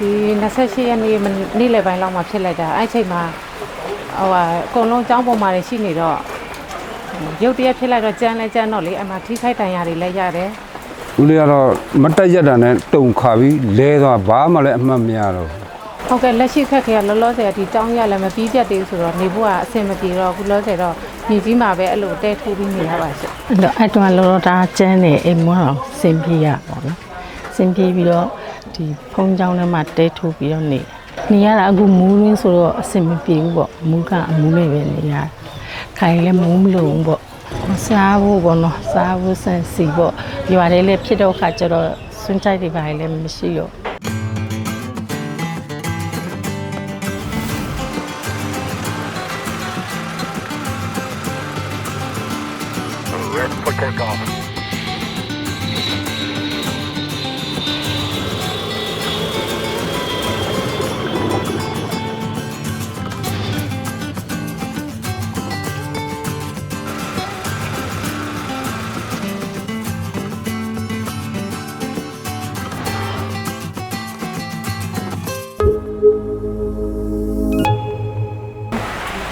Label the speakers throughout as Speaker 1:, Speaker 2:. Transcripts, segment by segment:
Speaker 1: ဒီ28ရက်နေ့မနေ့လယ်ပိုင်းလောက်မှာဖြစ်လိုက်တာအဲ့ချိန်မှာဟိုဟာအကုန်လုံးចောင်းပေါ်မှာနေရှိနေတော့ရုတ်တရက်ဖြစ်လိုက်တော့ကြမ်းလဲကြမ်းတော့လေအမှထိခိုက်တန်ရာတွေလည်းရတယ်
Speaker 2: ဦးလေးကတော့မတက်ရက်တာနဲ့တုံခါပြီးလဲသွားဘာမှလည်းအမှတ်မရတော့ဘူး
Speaker 1: ဟုတ်ကဲ့လက်ရှိခက်ခဲကလောလောဆယ်ဒီចောင်းရလည်းမပြီးပြတ်သေးဘူးဆိုတော့နေဖို့ကအဆင်မပြေတော့ဘူးလောလောဆယ်တော့ညီကြီးမှာပဲအဲ့လိုတဲထိုးပြီးနေရပါရှင့်
Speaker 3: အဲ့တော့အဲ့တော့လောလောဒါကျန်းနေအိမ်မွန်းအောင်စင်ပြေရပါတော့စင်ပြေပြီးတော့ ဒီဖုံးချောင်းထဲမှာတဲထိုးပြီးတော့နေနေရတာအခုမူးရင်းဆိုတော့အဆင်မပြေဘူးပေါ့မူးကအမူးလေးပဲနေရခိုင်လည်းမူးမလို့ဘူးပေါ့စားဖို့ပေါ့နော်စားဖို့စံစီပေါ့ရွာလေးလည်းဖြစ်တော့ခါကျတော့စွန့်ချိုက်တွေပါလည်းမရှိတော့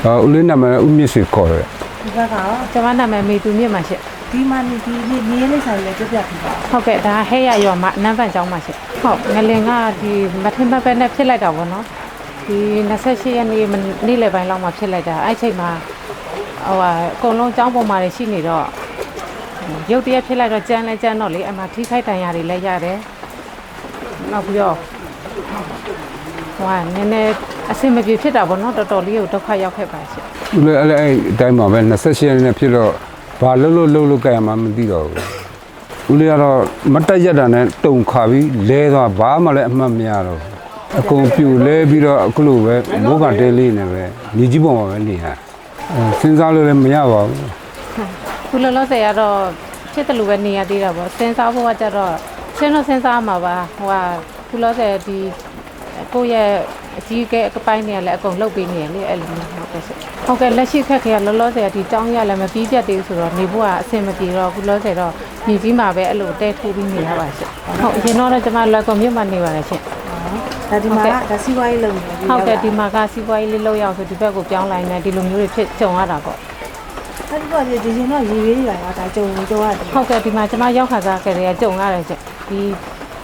Speaker 2: ဟောဦးလေးနာမည်ဦးမြင့်ဆွေခေါ်တယ်
Speaker 4: ဒီဘက်ကတော့
Speaker 1: ကျွန်မနာမည်မေသူမြင့်ပါရှင့်
Speaker 4: ဒီမှာနေဒီနေနေလေးဆိုင်လေးပြပြပြပါ
Speaker 1: ဟုတ်ကဲ့ဒါဟဲရရွာမှာနန်းပန်ကျောင်းပါရှင့်ဟုတ်ငလင်ကဒီမထင်မှတ်ပဲနဲ့ဖြစ်လိုက်တာပေါ့နော်ဒီ28ရက်နေ့မနေ့လယ်ပိုင်းလောက်မှာဖြစ်လိုက်တာအဲ့ချိန်မှာဟိုဟာအကုန်လုံးចောင်းပေါ်မှာနေရှိနေတော့ရုတ်တရက်ဖြစ်လိုက်တော့ကြမ်းလဲကြမ်းတော့လေအမှထိခိုက်တန်ရာတွေလည်းရတယ်နောက်ပြီးတော့ ဟိုဟာနည်းနည်းအဆင်မပြေဖြစ်တာပေါ့နော်တော်တော်လေးကိုဒုက္ခရောက်ခဲ့ပါရှင့်
Speaker 2: ဦးလေးအဲ့အဲ့အတိုင်းမှာပဲ28ရက်နဲ့ဖြစ်တော့ဘာလို့လို့လို့လို့ကြရမှမသိတော့ဘူးဦးလေးကတော့မတက်ရက်တာနဲ့တုံခါပြီးလဲသွားဘာမှလည်းအမှတ်မရတော့ဘူးအကုန်ပြူလဲပြီးတော့အခုလိုပဲမိုးကတဲလေးနဲ့ပဲညီကြီးပေါ်မှာပဲနေရအဲစဉ်းစားလို့လည်းမရပါဘူး
Speaker 1: ခုလောလောဆယ်ကတော့ဖြစ်တယ်လို့ပဲနေရသေးတာပေါ့စဉ်းစားဖို့ကကြတော့စဉ်းတော့စဉ်းစားမှာပါဟိုက ခုလောလောဆယ်ဒီကိုယ့်ရဲ့အကြီးအကဲအပိုင်းတွေကလည်းအကုန်လှုပ်ပေးနေရလေအဲ့လိုမျိုးဟုတ်ကဲ့ရှင်ဟုတ်ကဲ့လက်ရှိခက်ခဲကလောလောဆယ်ဒီចောင်းရလည်းမပြီးပြတ်သေးဘူးဆိုတော့နေဖို့ကအဆင်မပြေတော့ခုလောလောဆယ်တော့ညီကြီးမှာပဲအဲ့လိုတဲထိုးပြီးနေရပါရှင်ဟုတ်အရင်တော့လည်းကျွန်မလွယ်ကွန်မြင့်မှာနေပါတယ်ရှင်
Speaker 4: ဒါဒီမှာကဒါစီးပွားရေးလုပ်နေတယ်
Speaker 1: ဟုတ်ကဲ့ဒီမှာကစီးပွားရေးလေးလောက်ရောက်ဆိုဒီဘက်ကိုပြောင်းလိုက်နေဒီလိုမျိုးတွေဖြစ်ကြုံရတာပေါ့
Speaker 4: အဲ့ဒီတော့ဒီရင်တော့ရေရေးရတာဒါကြုံကြုံရတယ်
Speaker 1: ဟုတ်ကဲ့ဒီမှာကျွန်မရောက်ခါစားခဲ့တဲ့ကြုံရတယ်ချက်ဒီ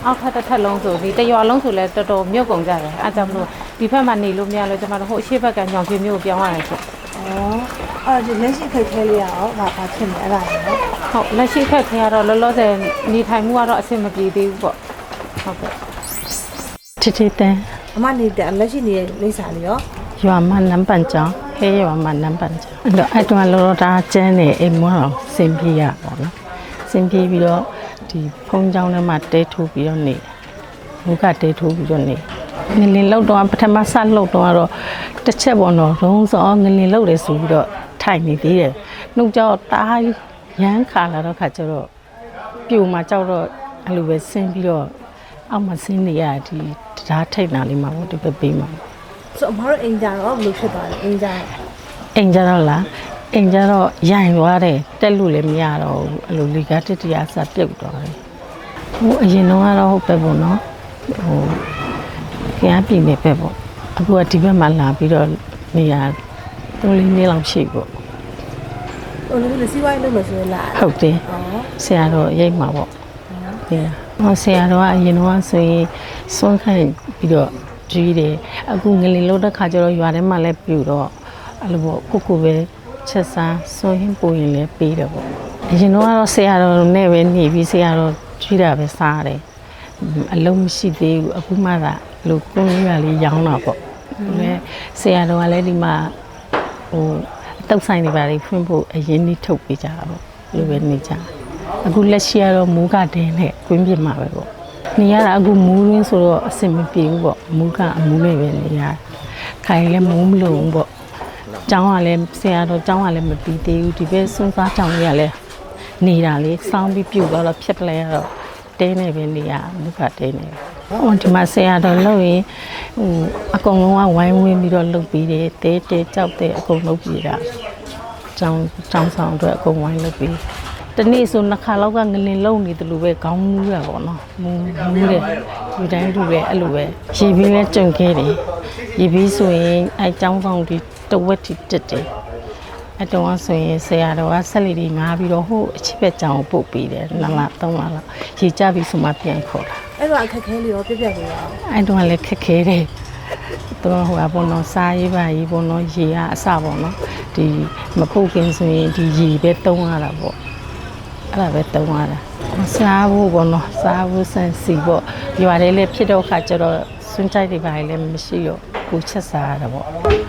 Speaker 1: အောက်ထပ်တစ်ထပ်လုံးဆိုဒီတရွာလုံးဆိုလဲတော်တော်မြုပ်ကုန်ကြတယ်အဲကြောင့်မလို့ဒီဘက်မှာနေလို့မရလို့ကျွန်မတို့ဟိုအရှိဘက်ကညောင်ပြမျိုးကိုပြောင်းရတယ်ချက်
Speaker 4: ဩအဲ့ဒီလက်ရှိခိတ်ခဲလေးရောဘာဘာဖြစ်နေအဲ့ဒါလေနော်
Speaker 1: ဟုတ်လက်ရှိခက်ခဲရတော့လောလောဆယ်နေထိုင်မှုကတော့အဆင်မပြေသေးဘူးပေါ့ဟုတ်ကဲ့
Speaker 3: ထထတန်း
Speaker 4: အမနေတဲ့လက်ရှိနေတဲ့လိမ့်စာလေးရော
Speaker 3: ရွာမှာနံပါတ်ကြောင်းဟဲရွာမှာနံပါတ်ကြောင်းအဲ့တော့အဲ့တော့လောလောဒါကျန်းနေအိမ်မွန်းအောင်စင်ပြေရပါတော့စင်ပြေပြီးတော့ ဒီဖုံးချောင်းထဲမှာတဲထိုးပြီးတော့နေမူကတဲထိုးပြီးတော့နေငလင်လောက်တော့ပထမဆလောက်တော့ကတော့တစ်ချက်ပေါ့နော်ရုံးစောငလင်လောက်တယ်ဆိုပြီးတော့ထိုင်နေသေးတယ်နှုတ်ကြောတားရမ်းခါလာတော့ခါကျတော့ပြိုမှာကြောက်တော့အဲ့လိုပဲဆင်းပြီးတော့အောက်မှာဆင်းနေရဒီတရားထိတ်နာလေးမှာပေါ့ဒီဘက်ပေးမှာ
Speaker 4: ဆိုအမတို့အိမ်ကြတော့ဘယ်လိုဖြစ်သွားလဲအိမ်ကြ
Speaker 3: အိမ်ကြတော့လား အိမ်ကြတော့ရိုင်သွားတယ်တက်လို့လည်းမရတော့ဘူးအဲ့လိုလေကားတစ်တရားစပြုတ်သွားတယ်ဟိုအရင်တော့ကတော့ဟုတ်ပဲပေါ့နော်ဟိုခရပြည်နေပဲပေါ့အခုကဒီဘက်မှာလာပြီးတော့နေရသုံးလေးနှစ်လောက်ရှိပေါ့
Speaker 4: ဟိုလိုစီးပွားရေးလုပ်လို့ဆိုရင်လာ
Speaker 3: ဟုတ်တယ်
Speaker 4: ဩ
Speaker 3: ဆရာတော်ရိတ်မှာပေါ့နေရဟောဆရာတော်ကအရင်တော့ဆိုရင်စွန့်ခိုင်းပြီးတော့ကြီးတယ်အခုငလင်လို့တဲ့ခါကျတော့ရွာထဲမှာလည်းပြူတော့အဲ့လိုပေါ့ကိုကိုပဲ ချက်စားစွန့်ရင်ပူရင်လည်းပေးတယ်ပေါ့အရင်တော့ကတော့ဆရာတော်နဲ့ပဲနေပြီးဆရာတော်ကြီးတာပဲစားတယ်အလုံးမရှိသေးဘူးအခုမှသာလို့ကိုယ်ရလေးရောင်းတာပေါ့လည်းဆရာတော်ကလည်းဒီမှာဟိုတောက်ဆိုင်တွေပါလေးဖွင့်ဖို့အရင်နေ့ထုတ်ပေးကြတာပေါ့လိုပဲနေကြအခုလက်ရှိကတော့မူးကတင်းနဲ့ကွင်းပြစ်မှာပဲပေါ့နေရတာအခုမူးရင်းဆိုတော့အဆင်မပြေဘူးပေါ့မူးကအမူးနဲ့ပဲနေရခိုင်လည်းမူးမလို့ဘူးပေါ့ ကျောင်းကလည်းဆရာတော်ကျောင်းကလည်းမပြီးသေးဘူးဒီဘက်စွန်းစားကျောင်းကြီးကလည်းနေတာလေစောင်းပြီးပြုတ်သွားတော့ဖြတ်ပလဲရတော့တင်းနေပဲနေရမူးကတင်းနေဟိုဒီမှာဆရာတော်လို့ရင်ဟိုအကုန်လုံးကဝိုင်းဝန်းပြီးတော့လုပ်ပြီးတယ်တဲတဲကြောက်တဲ့အကုန်လုပ်ပြီးတာကျောင်းကျောင်းဆောင်အတွက်အကုန်ဝိုင်းလုပ်ပြီးတတနေ့ဆိုနှစ်ခါလောက်ကငလင်လုံနေတယ်လို့ပဲခေါင်းမူးရပါတော့မူးမူးတယ်ဒီတိုင်းတူပဲအဲ့လိုပဲရေပြီးလဲကြုံခဲ့တယ် ရေပြီးဆိုရင်အဲចောင်းဆောင်ဒီတဝက်တိတက်တယ်အဲ့တော့ဆိုရင်ဆရာတော်ကဆက်လီတွေငားပြီးတော့ဟိုအချစ်ဘက်ကြောင်ကိုပို့ပေးတယ်နှစ်လသုံးလလောက်ရေကြပြီးဆိုမှပြန်ခေါ်တာ
Speaker 4: အဲ့တော့အခက်ခဲလေးရောပြပြပေးရအောင်
Speaker 3: အဲ့တော့လည်းခက်ခဲတယ်သူကဟိုကဘောနော်စားရေးပါရေးဘောနော်ရေကအစဘောနော်ဒီမပုတ်ခင်ဆိုရင်ဒီရေပဲတုံးရတာပေါ့အဲ့ဒါပဲတုံးရတာစားဖို့ဘောနော်စားဖို့စမ်းစီပေါ့ရွာထဲလည်းဖြစ်တော့ခါကျတော့စွန့်ကြိုက်တွေပါလည်းမရှိတော့ ကိုချက်စားရတာပေါ့